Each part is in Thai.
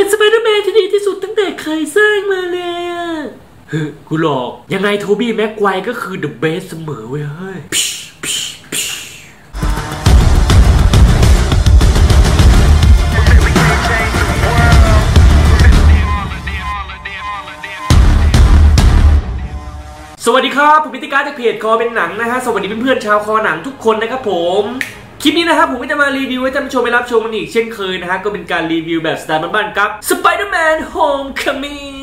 เป็นสไปเดอร์แมนที่ดีที่สุดตั้งแต่เคยสร้างมาเลยอะเฮ้กูหลอก ยังไงโทบี้แม็กไกวก็คือ the best เสมอเว้ยเฮ้ยสวัสดีครับ ผมพิติการจากเพจคอเป็นหนังนะฮะ สวัสดีเพื่อนๆชาวคอหนังทุกคนนะครับผม คลิปนี้นะครับผมก็จะมารีวิวให้ท่านผู้ชมไปรับชมกันอีกเช่นเคยนะฮะก็เป็นการรีวิวแบบสไตล์บ้านๆกับ Spider-Man Homecoming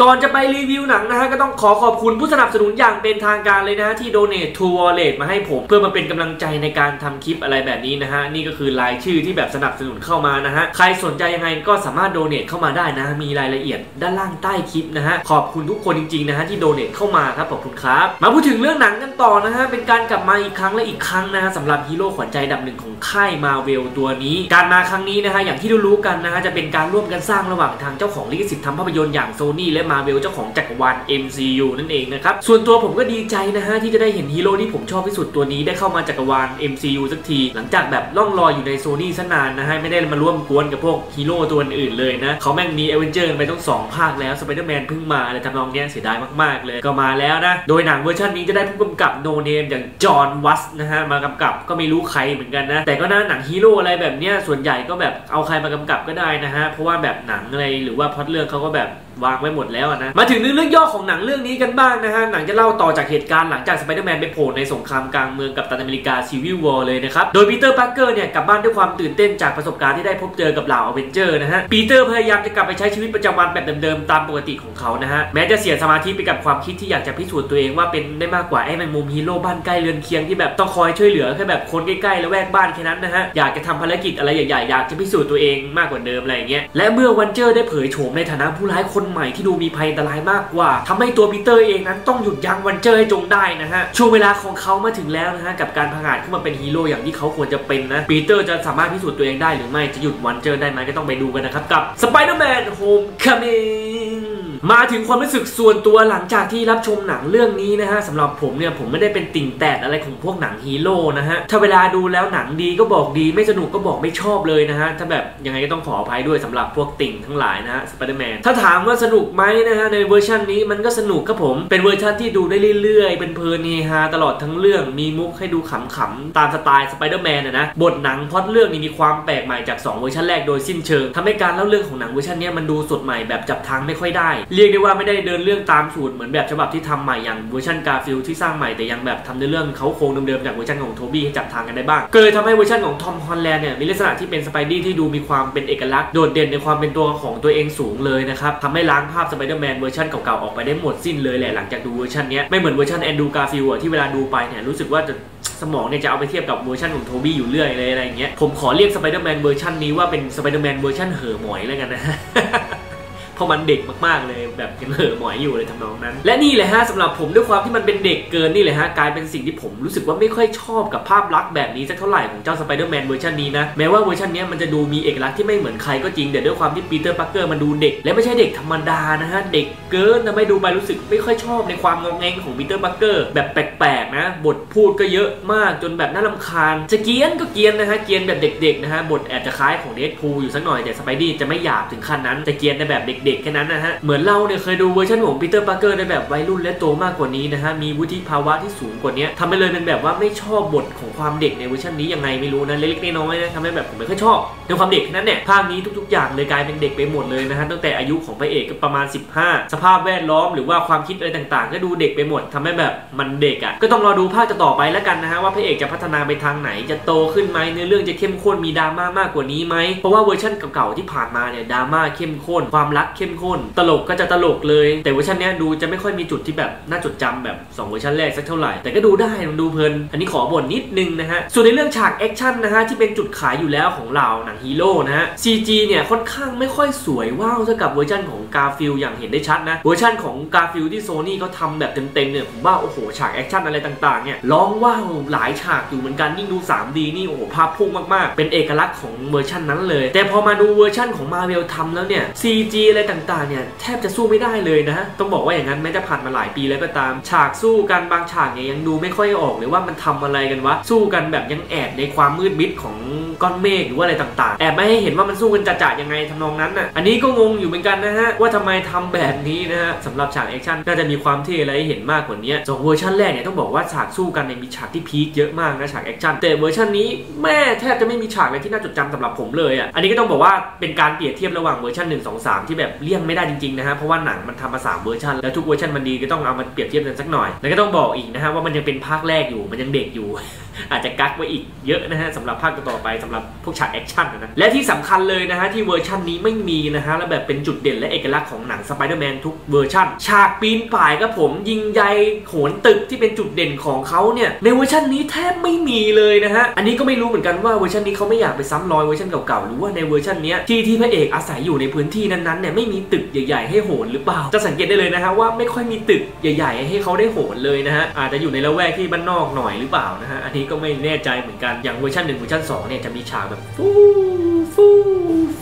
ก่อนจะไปรีวิวหนังนะฮะก็ต้องขอขอบคุณผู้สนับสนุนอย่างเป็นทางการเลยนะฮะที่ donate to wallet มาให้ผม เพื่อมาเป็นกำลังใจในการทำคลิปอะไรแบบนี้นะฮะนี่ก็คือรายชื่อที่แบบสนับสนุนเข้ามานะฮะใครสนใจยังไงก็สามารถ donate เข้ามาได้นะมีรายละเอียดด้านล่างใต้คลิปนะฮะขอบคุณทุกคนจริงๆนะฮะที่ donate เข้ามาครับขอบคุณครับ มาพูดถึงเรื่องหนังกันต่อนะฮะเป็นการกลับมาอีกครั้งและอีกครั้งนะฮะสำหรับฮีโร่ขวัญใจดับหนึ่งของค่ายมาเวลตัวนี้ การมาครั้งนี้นะฮะอย่างที่รู้ๆกันนะฮะจะเป็นการร่วมกันสร้างระหว่างทางเจ้าของลิขสิทธิ์ทำภาพยนตร์อย่างโซนี่และมาเวลเจ้าของจักรวาล MCU นั่นเองนะครับ ส่วนตัวผมก็ดีใจนะฮะ ที่จะได้เห็นฮีโร่ที่ผมชอบที่สุดตัวนี้ได้เข้ามาจักรวาล MCU สักที หลังจากแบบล่องลอยอยู่ในโซนี่ซะนานนะฮะ ไม่ได้มาร่วมกวนกับพวกฮีโร่ตัวอื่นๆเลยนะเขาแม่งมีเอเวนเจอร์ไปต้องสองภาคแล้วสไปเดอร์แมนเพิ่งมาอะไรทำนองเนี้ยเสียดายมากๆเลยก็มาแล้วนะโดยหนังเวอร์ชันนี้จะได้ผู้กำกับโนเนมอย่างจอห์นวัสนะฮะมากำกับก็ไม่รู้ใครเหมือนกันนะแต่ก็น่าหนังฮีโร่อะไรแบบเนี้ยส่วนใหญ่ก็แบบเอาใครมากำกับก็ได้นะฮะเพราะว่าแบบหนังอะไรหรือว่าพล็อตเรื่องเขาก็แบบ วางไว้หมดแล้วนะ มาถึงเรื่องย่อของหนังเรื่องนี้กันบ้างนะฮะ หนังจะเล่าต่อจากเหตุการณ์หลังจากสไปเดอร์แมนไปโผล่ในสงครามกลางเมืองกับตันอเมริกาซีวิลวอร์เลยนะครับ โดยปีเตอร์พาร์เกอร์เนี่ยกลับบ้านด้วยความตื่นเต้นจากประสบการณ์ที่ได้พบเจอกับเหล่าอเวนเจอร์นะฮะ ปีเตอร์พยายามจะกลับไปใช้ชีวิตประจำวันแบบเดิมๆตามปกติของเขานะฮะ แม้จะเสียสมาธิไปกับความคิดที่อยากจะพิสูจน์ตัวเองว่าเป็นได้มากกว่าไอ้แมงมุมฮีโร่บ้านใกล้เรือนเคียงที่แบบต้องคอยช่วยเหลือแค่แบบคนใกล้ๆและแวกบ้านแค่นั้นนะฮะ อยากจะทำภารกิจอะไรใหญ่ๆอยากจะพิสูจน์ตัวเองมากกว่าเดิมอะไรอย่างเงี้ย และเมื่อวันเจอร์ได้เผยโฉมในฐานะผู้ร้ายคนใหม่ที่ดูมีภัยอันตรายมากกว่าทำให้ตัวปีเตอร์เองนั้นต้องหยุดยั้งวันเจอร์ให้จงได้นะฮะช่วงเวลาของเขามาถึงแล้วนะฮะกับการพังอาจขึ้นมาเป็นฮีโร่อย่างที่เขาควรจะเป็นนะปีเตอร์จะสามารถพิสูจน์ตัวเองได้หรือไม่จะหยุดวันเจอร์ได้ไหมก็ต้องไปดูกันนะครับกับ Spider-Man Homecoming มาถึงความรู้สึกส่วนตัวหลังจากที่รับชมหนังเรื่องนี้นะฮะสำหรับผมเนี่ยผมไม่ได้เป็นติ่งแตดอะไรของพวกหนังฮีโร่นะฮะถ้าเวลาดูแล้วหนังดีก็บอกดีไม่สนุกก็บอกไม่ชอบเลยนะฮะถ้าแบบยังไงก็ต้องขออภัยด้วยสำหรับพวกติ่งทั้งหลายนะฮะสไปเดอร์แมนถ้าถามว่าสนุกไหมนะฮะในเวอร์ชันนี้มันก็สนุกครับผมเป็นเวอร์ชันที่ดูได้เรื่อยๆ เป็นเพลินเฮฮาตลอดทั้งเรื่องมีมุกให้ดูขำๆตามสไตล์สไปเดอร์แมนนะนะบทหนังพล็อดเรื่องนี้มีความแปลกใหม่จาก2เวอร์ชันแรกโดยสิ้นเชิงทำให้การเล่าเรื่องของหนังเวอร์ชันนี้มันดูสดใหม่แบบจับทางไม่ค่อยได้เรียกได้ว่าไม่ได้เดินเรื่องตามสูตรเหมือนแบบฉบับที่ทำใหม่อย่างเวอร์ชันกาฟิลที่สร้างใหม่แต่ยังแบบทำในเรื่องเขาโครงเดิมๆจากเวอร์ชันของโทบี้ให้จับทางกันได้บ้างก็เลยทำให้เวอร์ชันของทอมฮอลแลนด์เนี่ยมีลักษณะที่เป็นสไปดี้ที่ดูมีความเป็นเอกลักษณ์โดดเด่นในความเป็นตัวของตัวเองสูงเลยนะครับทำให้ล้างภาพสไปเดอร์แมนเวอร์ชันเก่าๆออกไปได้หมดสิ้นเลยแหละหลังจากดูเวอร์ชันนี้ไม่เหมือนเวอร์ชันแอนดูกาฟิลที่เวลาดูไปเนี่ยรู้สึกว่าจะสมองเนี่ยจะเอาไปเทียบกับเวอร์ชันของโทบี้อยู่เรื่อยเลยอะไรอย่างเงี้ยผมขอเรียกสไปเดอร์แมนเวอร์ชันนี้ว่าเป็นสไปเดอร์แมนเวอร์ชันเหอหมอยแล้วกันนะ เพราะมันเด็กมากๆเลยแบบยังเหอหมอยอยู่เลยทำนองนั้น และนี่แหละฮะสำหรับผมด้วยความที่มันเป็นเด็กเกินนี่แหละฮะกลายเป็นสิ่งที่ผมรู้สึกว่าไม่ค่อยชอบกับภาพลักษณ์แบบนี้สักเท่าไหร่ของเจ้าสไปเดอร์แมนเวอร์ชันนี้นะแม้ว่าเวอร์ชันนี้มันจะดูมีเอกลักษณ์ที่ไม่เหมือนใครก็จริงแต่ด้วยความที่ปีเตอร์ปักเกอร์มันดูเด็ก และไม่ใช่เด็กธรรมดานะฮะเด็กเกินทำให้ดูไปรู้สึกไม่ค่อยชอบในความงงแงงของปีเตอร์ปักเกอร์แบบแปลกๆนะ บทพูดก็เยอะมากจนแบบน่ารำคาญจะเกียนก็เกียนนะฮะเกียนแบบเด็กๆนะฮะบทแอบจะคล้ายของเดดพูลอยู่สักหน่อยแต่สไปดี้จะไม่หยาบถึงขั้นนั้นจะเกียนในแบบเด็กๆแค่นั้นนะฮะ เหมือนเราเนี่ยเคยดูเวอร์ชันของปีเตอร์ปาร์เกอร์ในแบบวัยรุ่นและโตมากกว่านี้นะฮะ มีวุฒิภาวะที่สูงกว่านี้ทำให้เลยเป็นแบบว่าไม่ชอบบทของความเด็กในเวอร์ชันนี้ยังไงไม่รู้นะเล็กๆน้อยๆนะทำให้แบบผมไม่ค่อยชอบในความเด็กแค่นั้นเนี่ยภาคนี้ทุก ๆ อย่างเลยกลายเป็นเด็กไปหมดเลยนะฮะตั้งแต่อายุของพระเอกก็ประมาณ 15 สภาพแวดล้อมหรือว่าความคิดอะไรต่างๆ ก็ดูเด็กไปหมดทำให้แบบมันเด็กอะก็ต้องรอดูภาคต่อไปแล้วกันนะฮะว่าพระเอกจะพัฒนาไปทางไหนจะโตขึ้นไหมเนื้อเรื่องจะเข้มข้นมีดราม่ามากกว่านี้ไหมเพราะว่าเวอร์ชันเก่าๆที่ผ่านมาเนี่ยดราม่าเข้มข้นความรักเข้มข้น ตลกก็จะตลกเลย แต่เวอร์ชันนี้ดูจะไม่ค่อยมีจุดที่แบบน่าจดจำแบบ 2 เวอร์ชันแรกสักเท่าไหร่ แต่ก็ดูได้มันดูเพลิน อันนี้ขอบ่นนิดนึงนะฮะ ส่วนในเรื่องฉากแอคชั่นนะฮะที่เป็นจุดขายอยู่แล้วของเราหนังฮีโร่นะฮะ CG เนี่ยค่อนข้างไม่ค่อยสวยว้าวเท่ากับเวอร์ชันของกาฟิลอย่างเห็นได้ชัดนะ เวอร์ชันของกาฟิลที่โซนี่เขาทำแบบเต็มๆเนี่ยผมว่าโอ้โหฉากแอคชั่นอะไรต่างๆเนี่ยร้องว้าวหลายฉากอยู่เหมือนกันยิ่งดู 3D นี่โอ้โหภาพพุ่งมากๆ เป็นเอกลักษณ์ของเวอร์ชันนั้นเลย แต่พอมาดูเวอร์ชันของมาเวลทำแล้วเนี่ย CG อะไรต่างๆเนี่ยแทบจะสู้ไม่ได้เลยนะฮะต้องบอกว่าอย่างนั้นแม้จะผ่านมาหลายปีแล้วก็ตาม ฉากสู้กันบางฉากเนี่ยยังดูไม่ค่อยออกเลยว่ามันทำอะไรกันวะสู้กันแบบยังแอบในความมืดมิดของก้อนเมฆหรือว่าอะไรต่างๆ แอบไม่ให้เห็นว่ามันสู้กันจะๆยังไงทำนองนั้นน่ะอันนี้ก็งงอยู่เหมือนกันนะฮะว่าทำไมทำแบบนี้นะฮะสำหรับฉากแอคชั่นน่าจะมีความเท่อะไรให้เห็นมากกว่านี้สองเวอร์ชันแรกเนี่ยต้องบอกว่าฉากสู้กันเนี่ยมีฉากที่พีคเยอะมากนะฉากแอคชั่นแต่เวอร์ชันนี้แม่แทบจะไม่มีฉากอะไรที่น่าจดจำสำหรับผมเลยอะอันนี้ก็ต้องบอกว่าเป็นการเปรียบเทียบระหว่างเวอร์ชัน1 2 3 ที่แบบเลี่ยงไม่ได้จริงๆนะฮะเพราะว่าหนังมันทำมาสามเวอร์ชันแล้วทุกเวอร์ชันมันดีก็ต้องเอามาเปรียบเทียบกันสักหน่อยแล้วก็ต้องบอกอีกนะฮะว่ามันยังเป็นภาคแรกอยู่มันยังเด็กอยู่อาจจะกักไว้อีกเยอะนะฮะสำหรับภาคต่อไปสำหรับพวกฉากแอคชั่นนะและที่สำคัญเลยนะฮะที่เวอร์ชันนี้ไม่มีนะฮะและแบบเป็นจุดเด่นและเอกลักษณ์ของหนังสไปเดอร์แมนทุกเวอร์ชันฉากปีนป่ายครับผมยิงใยโหนตึกที่เป็นจุดเด่นของเขาเนี่ยในเวอร์ชันนี้แทบไม่มีเลยนะฮะอันนี้ก็ไม่รู้เหมือนกันว่าเวอร์ชันนี้เขาไม่อยากไปซ้ำรอยเวอร์ชันเก่าๆหรือว่าในเวอร์ชันนี้ที่ที่พระเอกอาศัยอยู่ในพื้นที่นั้นๆเนี่ยไม่มีตึกใหญ่ๆให้โหนหรือเปล่า จะสังเกตได้เลยนะฮะว่าไม่ค่อยมีตึกใหญ่ ๆ ให้เขาได้โหนเลยนะฮะอาจจะอยู่ในละแวกที่บ้านนอกหน่อยหรือเปล่านะฮะอันนีก็ไม่แน่ใจเหมือนกัน อย่างเวอร์ชันหนึ่งเวอร์ชันสองเนี่ยจะมีฉากแบบฟูฟูฟ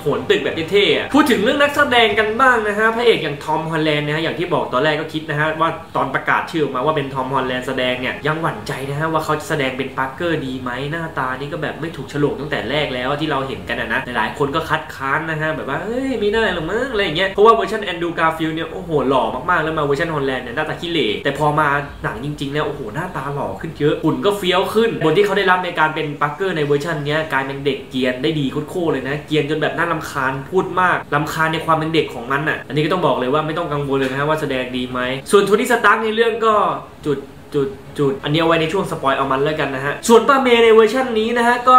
โหนตึกแบบเท่ๆพูดถึงเรื่องนักแสดงกันบ้างนะฮะพระเอกอย่างทอมฮอลแลนด์นะฮะอย่างที่บอกตอนแรกก็คิดนะฮะว่าตอนประกาศชื่อออกมาว่าเป็นทอมฮอลแลนด์แสดงเนี่ยยังหวั่นใจนะฮะว่าเขาจะแสดงเป็นปาร์เกอร์ดีไหมหน้าตานี่ก็แบบไม่ถูกฉลกตั้งแต่แรกแล้วที่เราเห็นกันนะ หลายคนก็คัดค้านนะฮะแบบว่าเอ้ยไม่ได้หรอกมั้งอะไรอย่างเงี้ยเพราะว่าเวอร์ชันแอนดูการ์ฟิลเนี่ยโอ้โหหล่อมากๆแล้วมาเวอร์ชันฮอลแลนด์เนี่ยหน้าตาขี้เหร่แต่พอมาหนังจริงๆเนี่ยโอ้โหหน้าตาหล่อขึ้นเยอะหุ่นก็เฟี้ยวขึ้นบทที่เขาได้รับในการเป็นปาร์เกอร์ในเวอร์ชันเนี้ยกลายเป็นเด็กเกียนได้ดีโคตรเลยนะเกียนจนแบบน่าลำคาญพูดมากลำคาญในความเป็นเด็กของมันอะ อันนี้ก็ต้องบอกเลยว่าไม่ต้องกังวลเลยนะฮะว่าแสดงดีไหม ส่วนโทนี่สตาร์กในเรื่องก็จุดจุดจุดอันนี้เอาไว้ในช่วงสปอยเอามันแล้วกันนะฮะ ส่วนป้าเมย์ในเวอร์ชันนี้นะฮะก็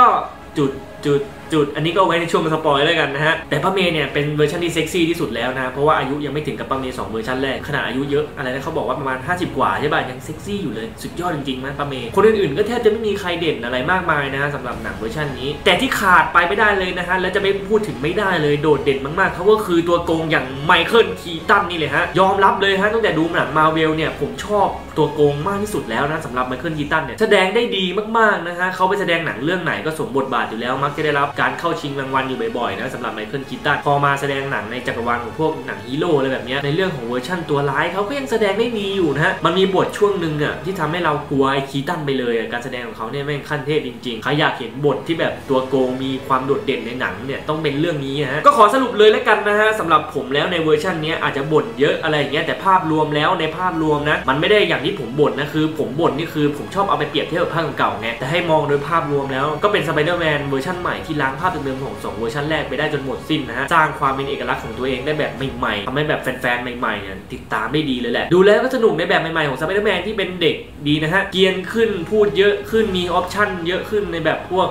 จุดจุด จุด อันนี้ก็ไว้ในช่วงสปอยแล้วกันนะฮะ แต่ป้าเมย์เนี่ยเป็นเวอร์ชันที่เซ็กซี่ที่สุดแล้วนะ เพราะว่าอายุยังไม่ถึงกับป้าเมย์สองเวอร์ชันแรก ขนาดอายุเยอะอะไรนะเขาบอกว่าประมาณ 50 กว่าใช่ป่ะยังเซ็กซี่อยู่เลย สุดยอดจริงๆนะป้าเมย์ คนอื่นๆก็แทบจะไม่มีใครเด่นอะไรมากมายนะฮะสำหรับหนังเวอร์ชันนี้ แต่ที่ขาดไปไม่ได้เลยนะฮะ และจะไม่พูดถึงไม่ได้เลยโดดเด่นมากๆเขาก็คือตัวโกงอย่างไมเคิลคีตันนี่เลยฮะ ยอมรับเลยฮะตั้งแต่ดูหนังมาเวลเนี่ยผมชอบตัวโกงมากที่สุดแล้วนะสำหรับไมเคิลคีตันเนี่ยแสดงได้ดีมากๆนะฮะเขาไปแสดงหนังเรื่องไหนก็สมบทบาทอยู่แล้วมักจะได้รับการเข้าชิงรางวัลอยู่บ่อยๆนะสำหรับไมเคิลคีตันพอมาแสดงหนังในจักรวาลของพวกหนังฮีโร่อะไรแบบเนี้ยในเรื่องของเวอร์ชั่นตัวร้ายเขาก็ยังแสดงได้ดีอยู่นะฮะมันมีบทช่วงหนึ่งอะที่ทำให้เรากลัวไอ้คีตันไปเลยการแสดงของเขาเนี่ยแม่งขั้นเทพจริงๆใครอยากเห็นบทที่แบบตัวโกงมีความโดดเด่นในหนังเนี่ยต้องเป็นเรื่องนี้ฮะก็ขอสรุปเลยแล้วกันนะฮะสำหรับผมแล้วในเวอร์ชันนี้อาจจะบ่นเยอะอะไรอย่างเงี้ยแต่ภาพรวมแล้วในภาพรวมนะมันไม่ได้อย่างที่ผมบ่นนะคือ ผมบ่นนี่คือผมชอบเอาไปเปรียบเทียบกับภาคเก่าๆไงแต่ให้มองโดยภาพรวมแล้วก็เป็นสไปเดอร์แมนเวอร์ชันใหม่ที่ล้างภาพเดิมๆของสองเวอร์ชันแรกไปได้จนหมดสิ้นนะฮะสร้างความเป็นเอกลักษณ์ของตัวเองได้แบบใหม่ๆทำให้แบบแฟนๆใหม่ๆเนี่ยติดตามได้ดีเลยแหละ ดูแล้วก็สนุกในแบบใหม่ๆของสไปเดอร์แมนที่เป็นเด็กดีนะฮะเกียนขึ้นพูดเยอะขึ้นมีออปชั่นเยอะขึ้นในแบบพวก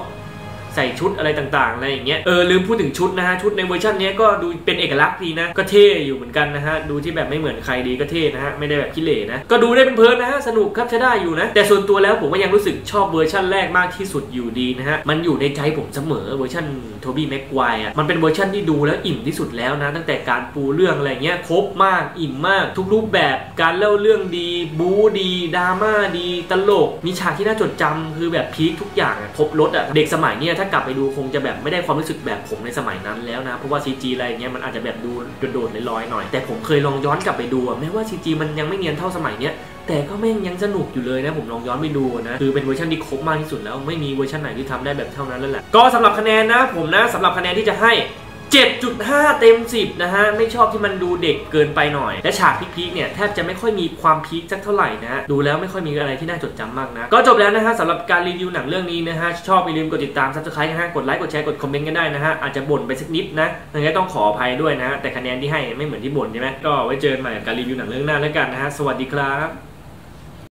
ใส่ชุดอะไรต่างๆอะไรอย่างเงี้ยเออลืมพูดถึงชุดนะฮะชุดในเวอร์ชันนี้ก็ดูเป็นเอกลักษณ์ดีนะก็เท่อยู่เหมือนกันนะฮะดูที่แบบไม่เหมือนใครดีก็เท่นะฮะไม่ได้แบบขี้เหร่นะก็ดูได้เป็นเพลินนะฮะสนุกครับใช้ได้อยู่นะ แต่ส่วนตัวแล้วผมก็ยังรู้สึกชอบเวอร์ชันแรกมากที่สุดอยู่ดีนะฮะมันอยู่ในใจผมเสมอเวอร์ชันโทบี้แม็กควายอะมันเป็นเวอร์ชันที่ดูแล้วอิ่มที่สุดแล้วนะตั้งแต่การปูเรื่องอะไรเงี้ยครบมากอิ่มมาก ทุกรูปแบบการเล่าเรื่องดี บู๊ดีดราม่าดีตลก มีฉากที่น่าจดจำคือแบบพีคทุกอย่างครบรถอะเด็กสมัยเนี้ยถ้ากลับไปดูคงจะแบบไม่ได้ความรู้สึกแบบผมในสมัยนั้นแล้วนะ เพราะว่า CG อะไรเงี้ยมันอาจจะแบบดูโดดๆลอยๆหน่อย แต่ผมเคยลองย้อนกลับไปดูแม้ว่า CG มันยังไม่เนียนเท่าสมัยเนี้ยแต่ก็แม่งยังสนุกอยู่เลยนะ ผมลองย้อนไปดูนะ คือเป็นเวอร์ชันที่ครบมากที่สุดแล้วไม่มีเวอร์ชันไหนที่ทำได้แบบเท่านั้นแล้วแหละก็สำหรับคะแนนนะ ผมนะสำหรับคะแนนที่จะให้ 7.5 เต็ม 10 นะฮะ ไม่ชอบที่มันดูเด็กเกินไปหน่อย และฉากพีคๆเนี่ย แทบจะไม่ค่อยมีความพีคสักเท่าไหร่นะฮะดูแล้วไม่ค่อยมีอะไรที่น่าจดจำมากนะ ก็จบแล้วนะฮะสำหรับการรีวิวหนังเรื่องนี้นะฮะ ชอบอย่าลืมกดติดตามซับสไครต์นะฮะ กดไลค์กดแชร์กดคอมเมนต์กันได้นะฮะ อาจจะบ่นไปสักนิดนะยังไงต้องขออภัยด้วยนะฮะแต่คะแนนที่ให้ไม่เหมือนที่บ่นใช่ไหมก็ไว้เจอกันใหม่กับการรีวิวหนังเรื่องหน้าแล้วกันนะฮะสวัสดีครับ